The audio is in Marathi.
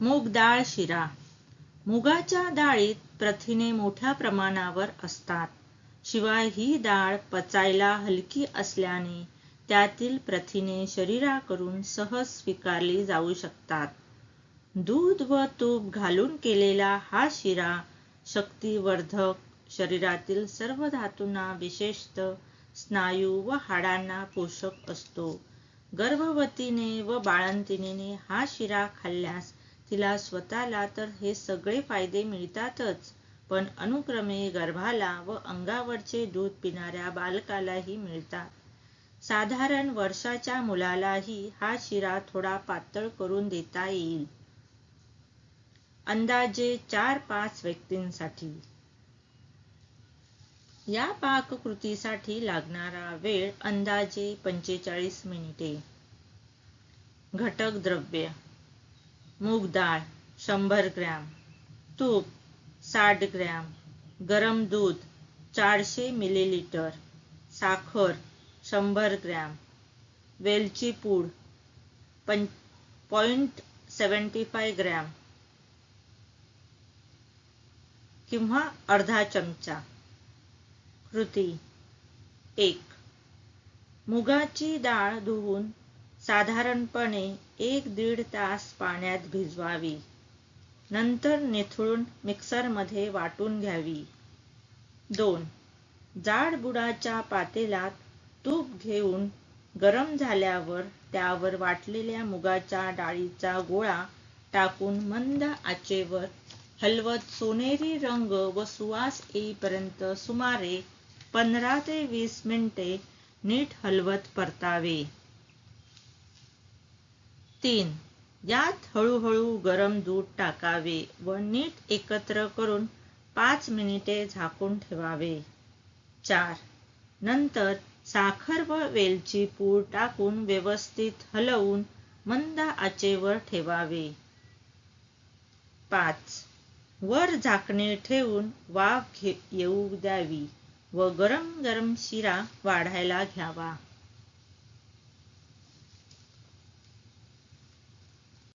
मूग डाळ शिरा. मुगाच्या डाळीत प्रथिने मोठ्या प्रमाणावर असतात. शिवाय ही डाळ पचायला हलकी असल्याने त्यातील प्रथिने शरीराकडून सहज स्वीकारली जाऊ शकतात. दूध व तूप घालून केलेला हा शिरा शक्तिवर्धक शरीरातील सर्व धातूंना विशेषतः स्नायू व हाडांना पोषक असतो. गर्भवतीने व बाळंतिनीने हा शिरा खाल्ल्यास तिला स्वतःला तर हे सगळे फायदे मिळतातच पण अनुक्रमे गर्भाला व अंगावरचे दूध पिणाऱ्या बालकालाही मिळतात. साधारण वर्षाच्या मुलालाही हा शिरा थोडा पातळ करून देता येईल. अंदाजे चार पाच व्यक्तींसाठी. या पाककृतीसाठी लागणारा वेळ अंदाजे पंचेचाळीस मिनिटे. घटक द्रव्य. मूग डाळ शंभर ग्रॅम. तूप साठ ग्रॅम. गरम दूध चारशे मिलीलिटर. साखर शंभर ग्रॅम. वेलची पूड पं पॉईंट सेवन्टी फाय ग्रॅम. किंवा अर्धा चमचा. कृती. एक. मुगाची डाळ धुवून साधारणपणे एक दीड तास पाण्यात भिजवावी. नंतर निथळून मिक्सरमध्ये वाटून घ्यावी. दोन. जाड बुडाच्या पातेलात तूप घेऊन गरम झाल्यावर त्यावर वाटलेल्या मुगाच्या डाळीचा गोळा टाकून मंद आचेवर हलवत सोनेरी रंग व सुवास येईपर्यंत सुमारे पंधरा ते वीस मिनिटे नीट हलवत परतावे. तीन. यात हळूहळू गरम दूध टाकावे व नीट एकत्र करून पाच मिनिटे झाकून ठेवावे. चार. नंतर साखर व वेलची पूड टाकून व्यवस्थित हलवून मंद आचेवर ठेवावे. पाच. वर झाकणे ठेवून वाफ येऊ द्यावी व गरम गरम शिरा वाढायला घ्यावा.